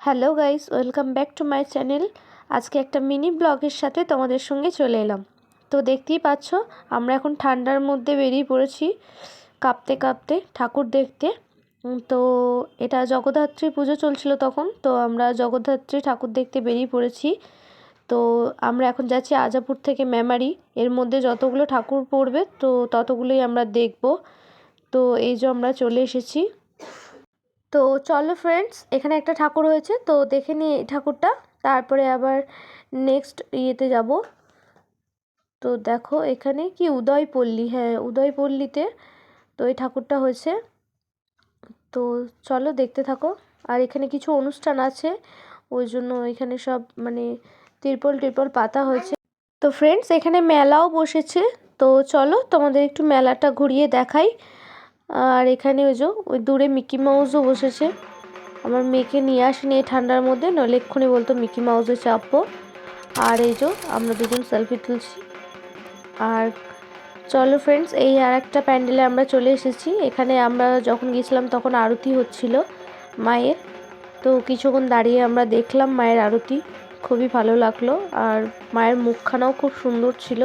Hello guys, welcome back to my channel. আজকে একটা mini ব্লগের সাথে তোমাদের সঙ্গে চলে এলাম। তো দেখতেই পাচ্ছ, আমরা এখন ঠান্ডার মধ্যে বেরিয়ে পড়েছি কাঁপতে কাঁপতে, ঠাকুর দেখতে। তো এটা জগদ্ধাত্রী পুজো চলছিল তখন, তো আমরা জগদ্ধাত্রী ঠাকুর দেখতে বেরিয়ে পড়েছি। তো আমরা এখন যাচ্ছি আজাপুর থেকে মেমারি। এর মধ্যে যতগুলো ঠাকুর পড়বে, তো ততগুলোই আমরা দেখব। তো এই যে আমরা চলে এসেছি। তো চলো ফ্রেন্ডস এখানে একটা ঠাকুর হয়েছে তো দেখে নিই এই ঠাকুরটা। তারপরে আবার নেক্সট ইয়েতে যাব। তো দেখো, এখানে কি উদয়পল্লী হ্যাঁ উদয়পল্লীতে তো এই ঠাকুরটা হয়েছে। তো চলো দেখতে থাকো। আর এখানে কিছু অনুষ্ঠান আছে, ওই জন্য এখানে সব মানে তিরপল টিরপল পাতা হয়েছে। তো ফ্রেন্ডস এখানে মেলাও বসেছে। তো চলো তোমাদের একটু মেলাটা ঘুরিয়ে দেখাই। আর এখানে ওই যে, ওই দূরে মিকি মাউসও বসেছে। আমার মেয়েকে নিয়ে আসিনি এই ঠান্ডার মধ্যে, নইলে এক্ষুনি বলতো মিকি মাউসে চাপবো। আর এই যে, আমরা দুজন সেলফি তুলছি। আর চলো ফ্রেন্ডস এই আর একটা প্যান্ডেলে আমরা চলে এসেছি। এখানে আমরা যখন গিয়েছিলাম তখন আরতি হচ্ছিল মায়ের। তো কিছুক্ষণ দাঁড়িয়ে আমরা দেখলাম মায়ের আরতি। খুবই ভালো লাগল। আর মায়ের মুখখানাও খুব সুন্দর ছিল।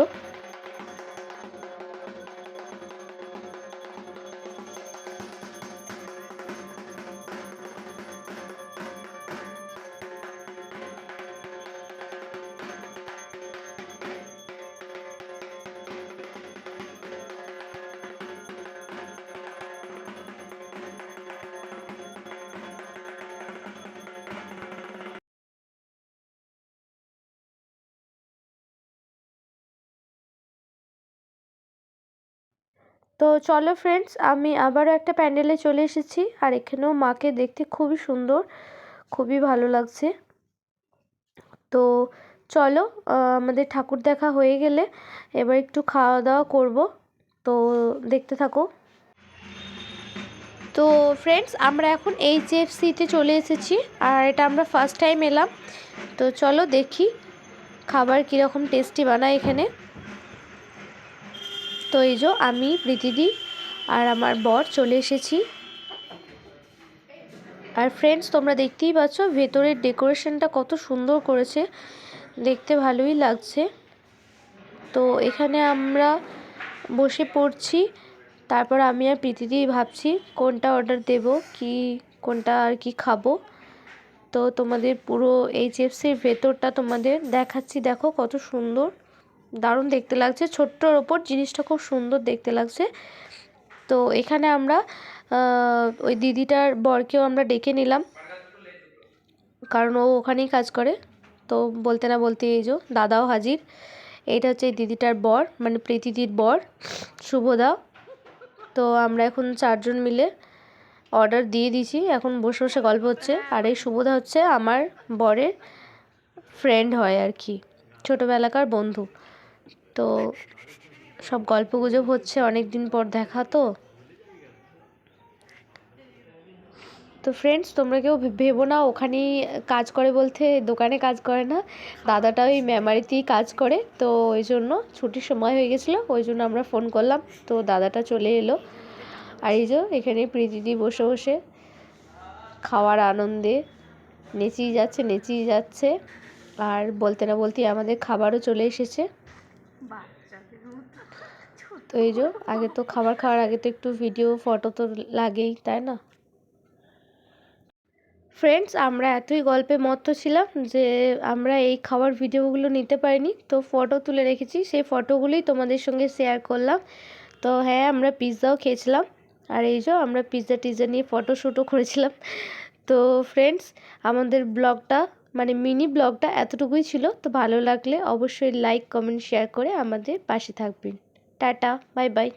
তো চলো ফ্রেন্ডস আমি আবারও একটা প্যান্ডেলে চলে এসেছি আর এখানেও মাকে দেখতে খুবই সুন্দর, খুবই ভালো লাগছে। তো চলো আমাদের ঠাকুর দেখা হয়ে গেলে এবার একটু খাওয়া দাওয়া করব। তো দেখতে থাকো। তো ফ্রেন্ডস আমরা এখন এইচএফসিতে চলে এসেছি আর এটা আমরা ফার্স্ট টাইম এলাম। তো চলো দেখি, খাবার কীরকম টেস্টি বানায় এখানে। তো এই যে আমি প্রীতিদি আর আমার বর চলে এসেছি। আর ফ্রেন্ডস তোমরা দেখতেই পাচ্ছ ভেতরের ডেকোরেশনটা কত সুন্দর করেছে। দেখতে ভালোই লাগছে। তো এখানে আমরা বসে পড়ছি। তারপর আমি আর প্রীতিদি ভাবছি কোনটা অর্ডার দেব, কি, কোনটা আর কি খাব। তো তোমাদের পুরো এইচএফসির ভেতরটা তোমাদের দেখাচ্ছি। দেখো কত সুন্দর। দারুণ দেখতে লাগছে। ছোট্টর ওপর জিনিসটা খুব সুন্দর দেখতে লাগছে। তো এখানে আমরা ওই দিদিটার বরকেও আমরা ডেকে নিলাম। কারণ ও ওখানেই কাজ করে। তো বলতে না বলতে এই যে দাদাও হাজির। এইটা হচ্ছে দিদিটার বর মানে প্রীতিদির বর, শুভদা। তো আমরা এখন চারজন মিলে অর্ডার দিয়ে দিয়েছি। এখন বসে বসে গল্প হচ্ছে। আর এই শুভদা হচ্ছে আমার বরের ফ্রেন্ড হয় আর কি। ছোটোবেলাকার বন্ধু। তো সব গল্প গুজব হচ্ছে অনেক দিন পর দেখা তো। তো ফ্রেন্ডস তোমরা কেউ ভেবো না, ওখানেই কাজ করে বলতে, দোকানে কাজ করে না। দাদাটা ওই মেমারিতেই কাজ করে, তো ওই জন্য ছুটির সময় হয়ে গেছিল, ওই জন্য আমরা ফোন করলাম, তো দাদাটা চলে এলো। আর এই যে এখানে প্রীতিদি বসে বসে খাওয়ার আনন্দে, নেচেই যাচ্ছে নেচেই যাচ্ছে। আর বলতে না বলতেই আমাদের খাবারও চলে এসেছে। তো এই যে, আগে তো খাবার খাওয়ার আগে তো একটু ভিডিও ফটো তো লাগেই, তাই না? ফ্রেন্ডস আমরা এতই গল্পে মত্ত ছিলাম যে আমরা এই খাওয়ার ভিডিওগুলো নিতে পারিনি। তো ফটো তুলে রেখেছি, সেই ফটোগুলোই তোমাদের সঙ্গে শেয়ার করলাম। তো হ্যাঁ আমরা পিৎজাও খেয়েছিলাম। আর এই যে, আমরা পিৎজা টিৎজা নিয়ে ফটো শ্যুটও করেছিলাম। তো ফ্রেন্ডস আমাদের ব্লগটা মানে মিনি ব্লগটা এতটুকুই ছিল। তো ভালো লাগলে অবশ্যই লাইক কমেন্ট শেয়ার করে আমাদের পাশে থাকবেন। Tata bye bye